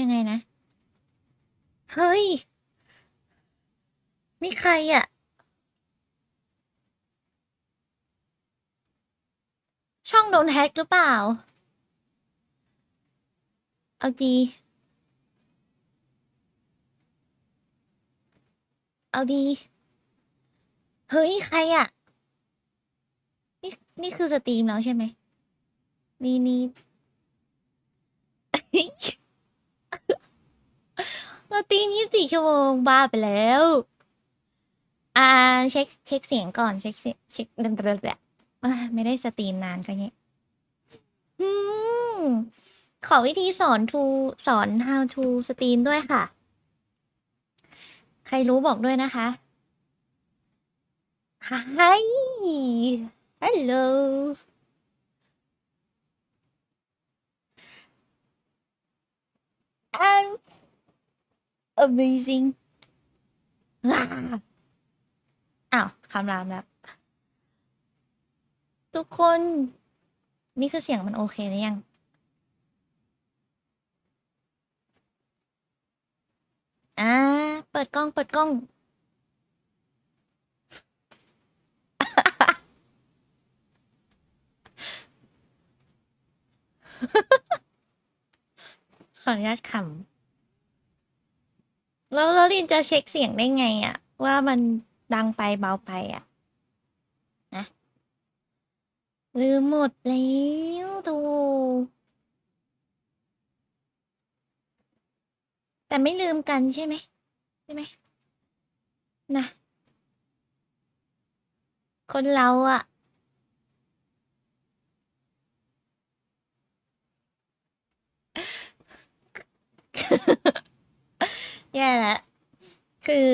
ยังไงนะ เฮ้ยนี่ใครอะช่องโดนแฮ็กหรือเปล่า เอาดี เอาดี เฮ้ย ใครอะนี่ นี่คือสตรีมแล้วใช่ไหม นี่นี่ เราตีมยี่สิบสี่ชั่วโมงบ้าไปแล้ว อ่าเช็คเช็คเสียงก่อนเช็คเสียงเช็คดังแบบไม่ได้สตรีมนานกันเนี่ยอืมขอวิธีสอนทูสอน how to สตรีมด้วยค่ะ ใครรู้บอกด้วยนะคะ Hi Hello I'm amazing ว้า Amazing อ้าวคำรามแล้ว ทุกคน นี่คือเสียงมันโอเคหรือยัง อ่า เปิดกล้อง เปิดกล้อง ขออนุญาตขำ แล้วแล้วลินจะเช็คเสียงได้ไงอะว่ามันดังไปเบาไปอะนะลืมหมดแล้วโูแต่ไม่ลืมกันใช่ไหมใช่ไหมนะคนเราอะ แย่แล้วคือ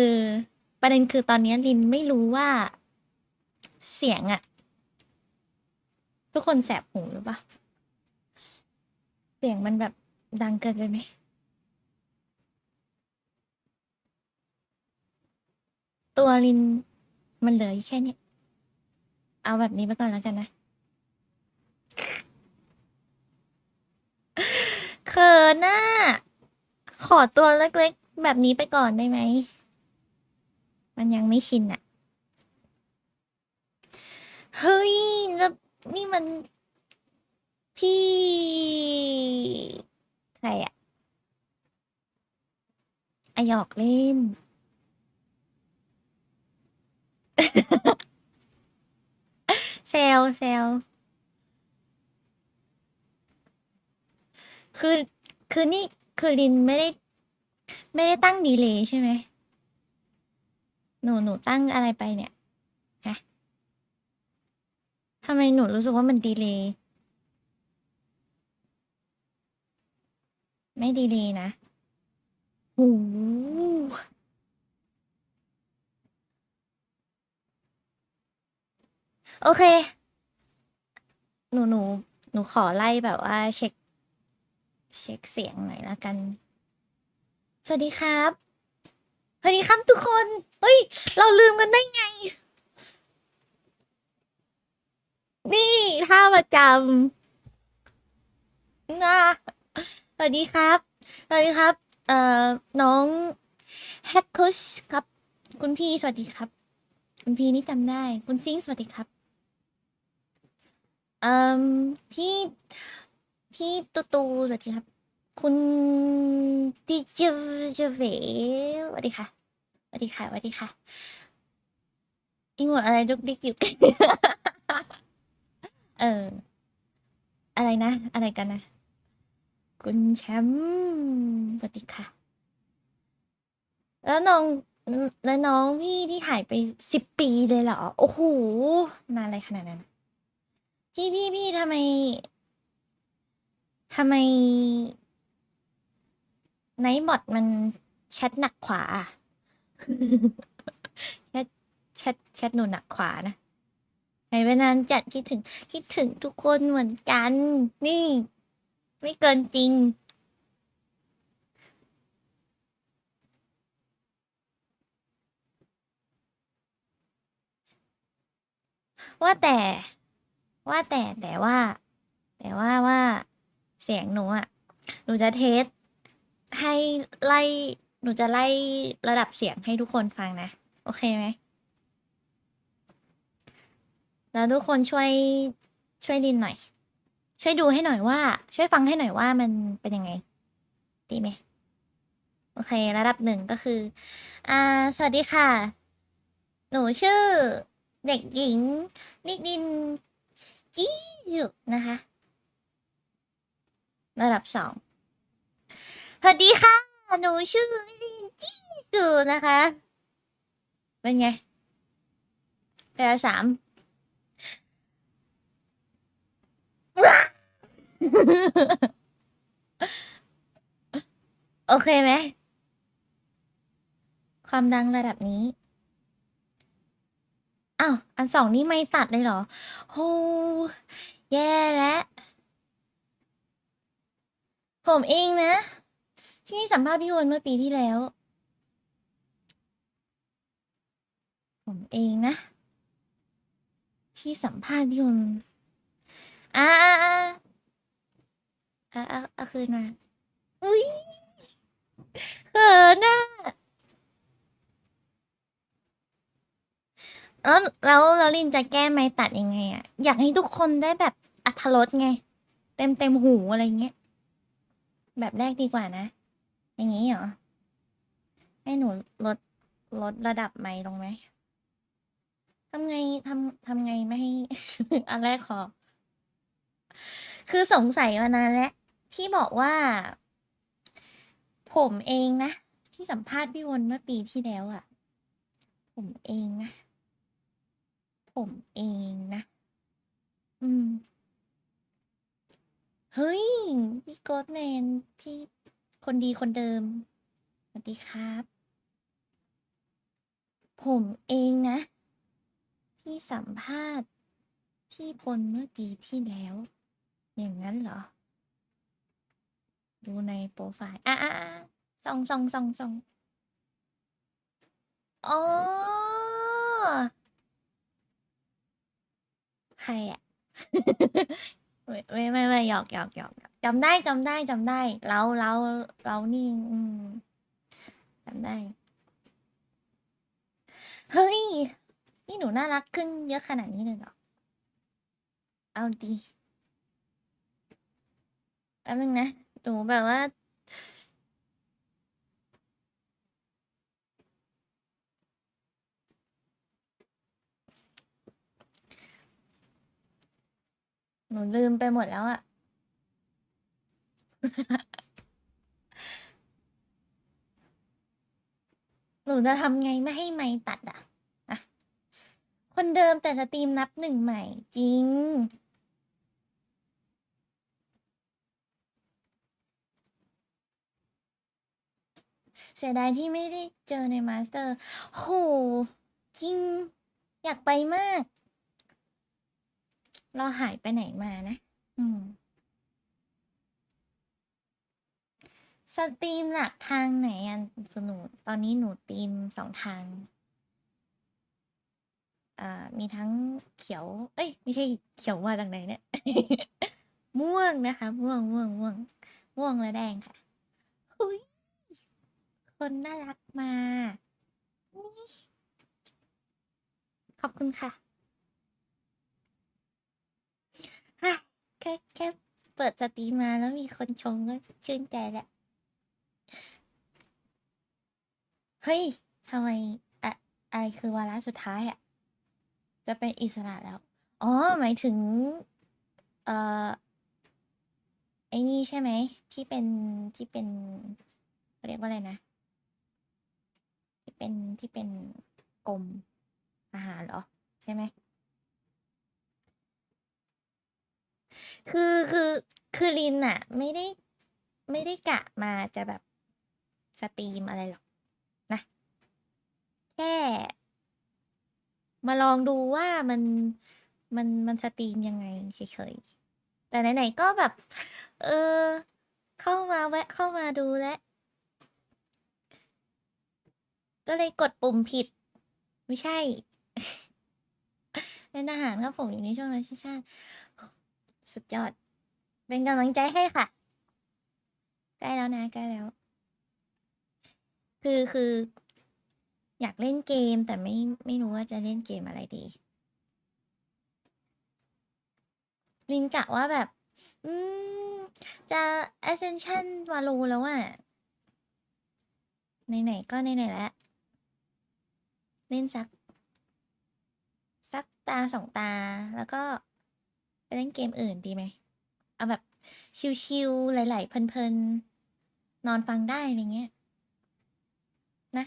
ประเด็นคือตอนนี้ลินไม่รู้ว่า เสียงอะทุกคนแสบหูหรือเปะเสียงมันแบบดังเกินไปไหมตัวลินมันเหลืออแค่เนี้ยเอาแบบนี้ไปก่อนแล้วกันนะเขินน่ะขอตัวเล็ก แบบนี้ไปก่อนได้ไหม มันยังไม่ชินอะเฮ้ยแล้วนี่มัน พี่ ใครอะอหยอกเล่น เซลเซลคือ คือนี่ คือลินไม่ได้ ไม่ได้ตั้งดีเลย์ใช่ไหม หนูหนูตั้งอะไรไปเนี่ยฮะทำไมหนูรู้สึกว่ามันดีเลย์ไม่ดีเลย์นะหูโอเค หนูหนูหนูขอไล่แบบว่าเช็ค เช็คเสียงหน่อยละกัน สวัสดีครับ สวัสดีครับทุกคน เฮ้ย เราลืมกันได้ไง นี่ท่าประจำนะสวัสดีครับ สวัสดีครับ เอ่อ น้องแฮกคุชครับ คุณพี่สวัสดีครับ คุณพี่นี่จำได้ คุณซิงสวัสดีครับ เอ่อ พี่ พี่ตูตูสวัสดีครับ คุณดิจเจเวสวัสดีค่ะสวัสดีค่ะสวัสดีค่ะอีหมดอะไรดุกดิกอยู่กันเออ อะไรนะ อะไรกันนะ คุณแชมป์สวัสดีค่ะ แล้วน้องแล้วน้องพี่ที่หายไปสิบปีเลยเหรอ โอ้โห นานอะไรขนาดนั้นพี่พี่พี่ทำไมทำไม ไนท์บอทมันแชทหนักขวาอะแชทแชทแชทหนูหนักขวานะหายไปนานจัดคิดถึง คิดถึงทุกคนเหมือนกัน นี่ ไม่เกินจริงว่าแต่ว่าแต่แต่ว่า แต่ว่าว่าเสียงหนูอะหนูจะเทส ให้ไล่ หนูจะไล่ระดับเสียงให้ทุกคนฟังนะ โอเคไหม แล้วทุกคนช่วยช่วยดินหน่อย ช่วยดูให้หน่อยว่า ช่วยฟังให้หน่อยว่ามันเป็นยังไง ดีไหมโอเค ระดับหนึ่งก็คือ อ่า สวัสดีค่ะ หนูชื่อ เด็กหญิง นิดินจีจุนะคะ ระดับสอง วัสดีค่ะ หนูชื่อนินจี้จุนะคะ เป็นไงระดับสามโอเคไหม ความดังระดับนี้ อ้าว อันสองนี่ไม่ตัดเลยเหรอโหแย่แล้ว ผมเองนะ ที่สัมภาษณ์พี่วนเมื่อปีที่แล้ว ผมเองนะ ที่สัมภาษณ์พี่วนอ่าอ่าอ่าอ่าอ่าคืนมาอุ้ยเขินน่ะแล้วแล้วแล้วลินจะแก้ไม้ตัดยังไงอะอยากให้ทุกคนได้แบบอัธรสไง เต็มเต็มหูอะไรเงี้ย แบบแรกดีกว่านะ อย่างนี้เหรอ ให้หนูลดลดระดับไมค์ลงไหมทำไงทำทำไงไม่ให้ อันแรกขอ คือสงสัยมานานแล้วที่บอกว่า ผมเองนะ ที่สัมภาษณ์พี่วนเมื่อปีที่แล้วอะผมเองนะ ผมเองนะ อืม เฮ้ย พี่โกดแมนพี่ คนดีคนเดิม สวัสดีครับ ผมเองนะ ที่สัมภาษณ์พี่พลเมื่อปีที่แล้ว อย่างนั้นเหรอ ดูในโปรไฟล์ อะอะอะส่องส่องส่องส่องอ๋อ ใครอะ ไม่ไม่ไม่ไม่หยอกหยอกหยอกหยอกจำได้จำได้จำได้ เราเราเรานี่อืมจำได้ เฮ้ย นี่หนูน่ารักขึ้นเยอะขนาดนี้เลยเหรอ เอาดีแป๊บนึงนะ หนูแบบว่า หนูลืมไปหมดแล้วอะ หนูจะทำไงไม่ให้ไมค์ตัดอะอะ คนเดิมแต่สตรีมนับหนึ่งใหม่ จริง เสียดายที่ไม่ได้เจอในมาสเตอร์ โห จริง อยากไปมาก เราหายไปไหนมานะ อืม สตรีมหลักทางไหนอะหนู ตอนนี้หนูตรีมสองทาง อ่า มีทั้งเขียว เอ้ย ไม่ใช่เขียวมาจากไหนเนี่ย ม่วงนะคะ ม่วงม่วงม่วง ม่วงและแดงค่ะหุยคนน่ารักมา ขอบคุณค่ะอะ แค่แค่เปิดสตรีมมาแล้วมีคนชมก็ชื่นใจแหละ เฮ้ยทำไมอะอะไรคือวาระสุดท้ายอะจะเป็นอิสระแล้ว อ๋อ หมายถึง เอ่อ ไอ้นี่ใช่ไหม ที่เป็นที่เป็นเรียกว่าอะไรนะ ที่เป็นที่เป็นกรมอาหารเหรอ ใช่ไหม คือคือคือลินอะไม่ได้ไม่ได้กะมาจะแบบสตรีมอะไรหรอกนะ แค่ มาลองดูว่ามันมันมันสตรีมยังไงเฉยๆแต่ไหนๆก็แบบ เออ เข้ามาแวะเข้ามาดูแลก็เลยกดปุ่มผิด ไม่ใช่เป็นอาหารครับผมอยู่ในช่วงรัชชาติ สุดยอด เป็นกำลังใจให้ค่ะ ใกล้แล้วนะใกล้แล้ว คือคือ อยากเล่นเกมแต่ไม่ไม่รู้ว่าจะเล่นเกมอะไรดีลินกะว่าแบบ อืม จะ Ascension Valo แล้วอะไหนๆก็ไหนๆแล้วเล่นสัก สักตาสองตาแล้วก็ ไปเล่นเกมอื่นดีไหมเอาแบบชิวๆไหลๆเพลินๆนอนฟังได้อะไรเงี้ยนะ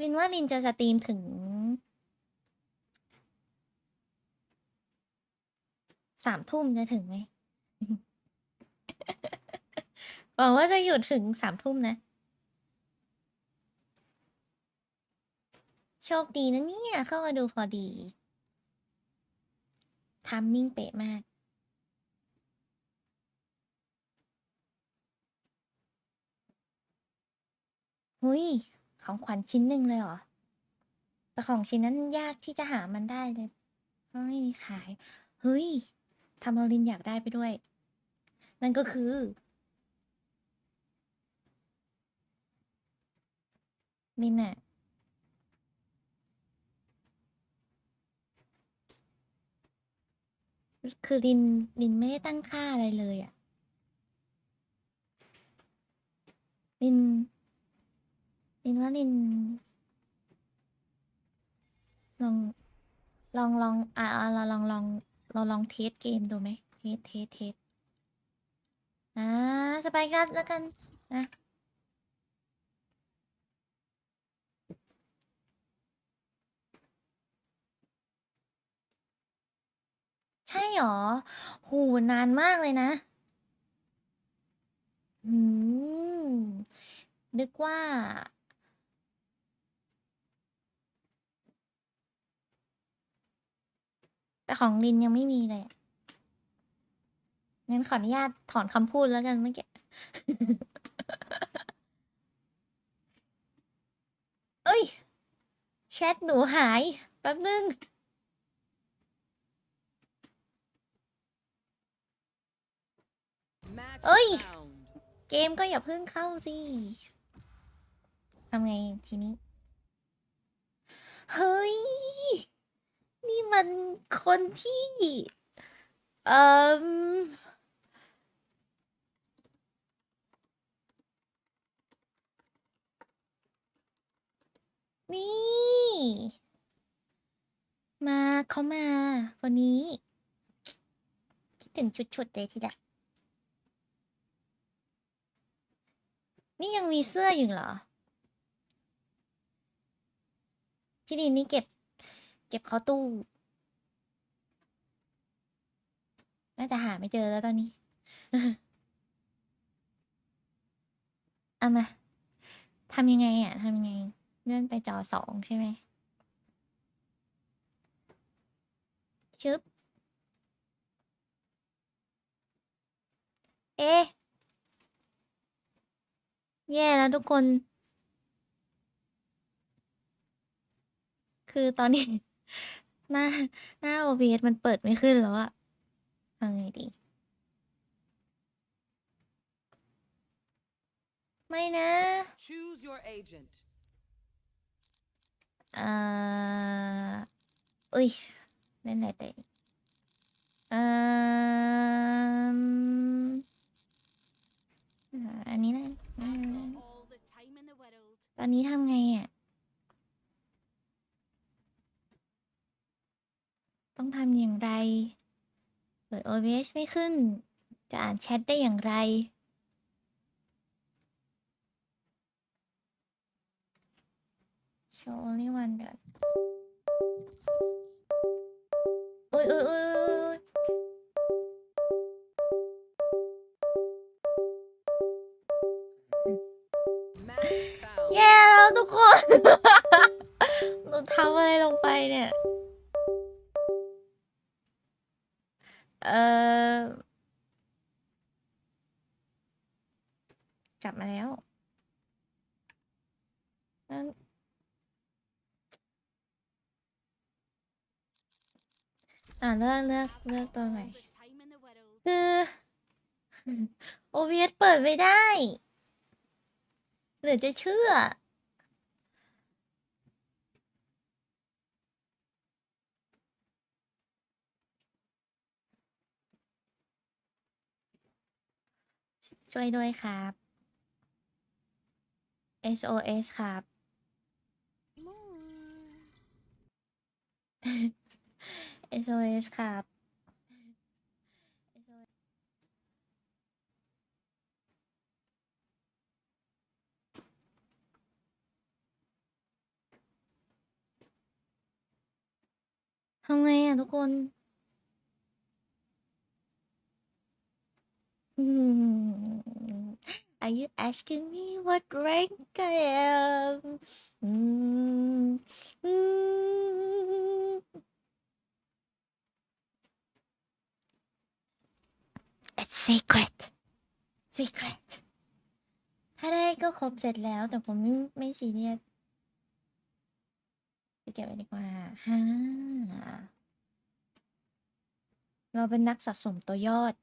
ลินว่าลินจะสตรีมถึงสามทุ่มจะถึงไหมหวังว่าจะอยู่ถึงสามทุ่มนะ โชคดีนะเนี่ย เข้ามาดูพอดี ทามมิ่งเป๊ะมากหุยของขวัญชิ้นหนึ่งเลยเหรอ แต่ของชิ้นนั้นยากที่จะหามันได้เลยเพราะไม่มีขาย เฮ้ยทำเอาลินอยากได้ไปด้วย นั่นก็คือ ลินอะ คือลินลินไม่ได้ตั้งค่าอะไรเลยอะลินลินว่าลิน ลอง ลองลองอ่าเราลองลองเราลองเทสเกมดูไหมเทสเทสเทสอ่าสไปรัดแล้วกันนะ ช่หรอโหนานมากเลยนะ อืม นึกว่า แต่ของลินยังไม่มีเลยงั้นขออนุญาตถอนคำพูดแล้วกันเมื่อกี้ เอ้ย แชทหนูหาย แป๊บนึง เอ้ย เกมก็อย่าเพิ่งเข้าสิทำไงทีนี้ เฮ้ย นี่มันคนที่ เอ่อนี่ มาเขามาวันนี้ คิดถึงชุดๆเลยทีเดียว นี่ยังมีเสื้ออยู่เหรอพี่ดินนี่เก็บ เก็บเข้าตู้ น่าจะหาไม่เจอแล้วตอนนี้ เอามาทำยังไงอะทำยังไง เลื่อนไปจอสองใช่ไหมชึบ เอ๊ะ แย่แล้วทุกคน คือตอนนี้ หน้าหน้า OBS มันเปิดไม่ขึ้นแล้วอะทำไงดี ไม่นะ Choose your agent. เอ่ออุ้ยเล่นไหนเตะเอ่ออ่าอันนี้นะ อ่า all the time in the world. ตอนนี้ทำไงอะ ต้องทำอย่างไร เปิด OBS ไม่ขึ้น จะอ่านแชทได้อย่างไร Show only one เดือนอุ้ยอุ้ยอุ้ย คน หนูทำอะไรลงไปเนี่ย เออกลับมาแล้วนั่นอ่าเลือกเลือกเลือกตัวใหม่ All the time in the world. คือ OBS เปิดไม่ได้ หรือจะเชื่อ ช่วยด้วยครับ SOS ครับ SOS ครับ ทำไงอะทุกคน Hmm. Are you asking me what rank I am? Hmm. Hmm. It's secret. Secret. ถ้าได้ก็ครบเสร็จแล้ว แต่ผมไม่ไม่ซีเรียสไปเก็บไว้ดีกว่าฮ่าเราเป็นนักสะสมตัวยอด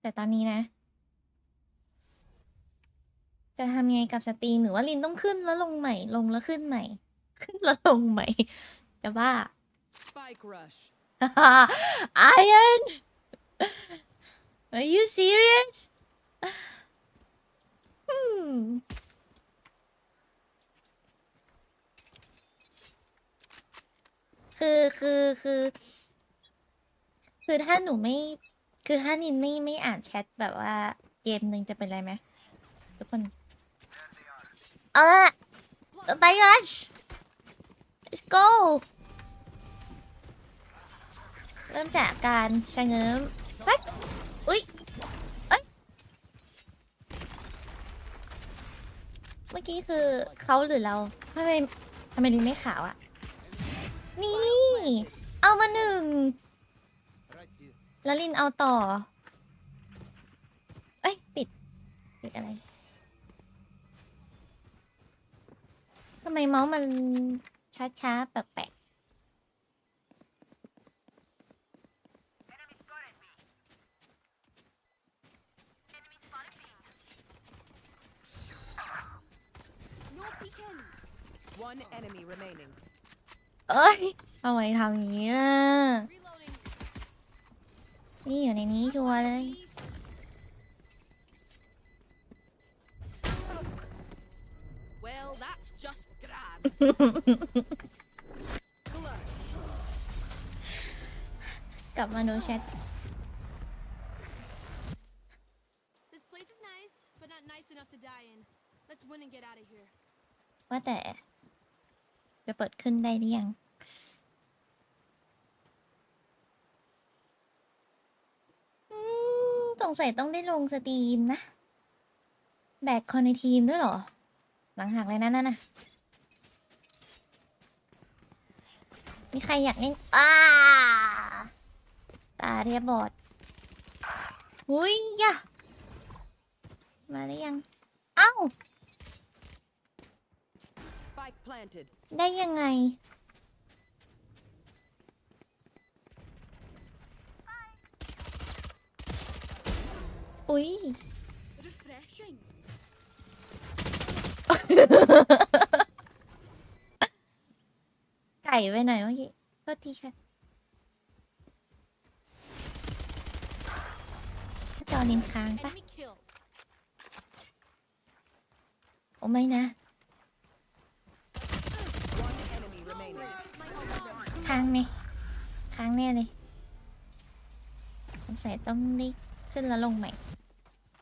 แต่ตอนนี้นะ จะทำยังไงกับสตรีมหรือว่าลินต้องขึ้นแล้วลงใหม่ ลงแล้วขึ้นใหม่ ขึ้นแล้วลงใหม่ จะบ้า Spike rush. Iron Are you serious อืม คือคือคือ คือถ้าหนูไม่ คือถ้านินไม่ไม่อ่านแชทแบบว่าเกมหนึ่งจะเป็นไรไหมทุกคน เอาละไปรัช let's go เริ่มจากการชะเง้มเฮ้ยอุ๊ยเอ้ย เมื่อกี้คือเขาหรือเราทำไมทำไมดูไม่ขาวอะนี่ เอามาหนึ่งแล้วลินเอาต่อ เอ้ย ติด ติดอะไร ทำไมเมาส์มันช้าๆแปลก No peeking. One enemy remaining. ๆเอ้ยทำไมทำอย่างนี้ล่ะ Reloading. นี่อยู่ในนี้ชัวร์เลย Please. Well, that's just grand. Clutch. กลับมาดูแชท This place is nice, but not nice enough to die in. Let's win and get out of here. ว่าแต่ จะเปิดขึ้นได้หรือยัง อืม สงสัยต้องได้ลงสตรีมนะ แบกคนในทีมด้วยเหรอ หลังหักเลยนะนั่นน่ะ มีใครอยากเล่นอ้าตาเทียบบอดหุยยะมาได้ยัง เอ้า Spike planted. ได้ยังไง อุ๊ย Refreshing. ไก่ไปหน่อยเมื่อกี้โทษทีค่ะจอนินค้างปะ Enemy kill. โอ้ไม่นะ One enemy remaining. My alarm. ค้างไหมค้างแน่เลยสงสัยต้องได้ขึ้นแล้วลงใหม่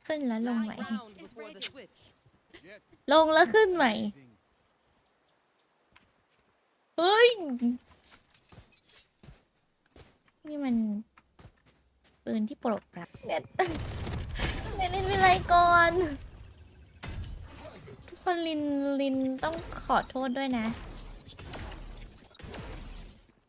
ขึ้นแล้วลงใหม่ Last round before the switch. ลงแล้วขึ้นใหม่ เฮ้ย นี่มันปืนที่ปลดปลักเน็ตเน็ตเล่นเป็นไรก่อน ทุกคนลินลินต้องขอโทษด้วยนะ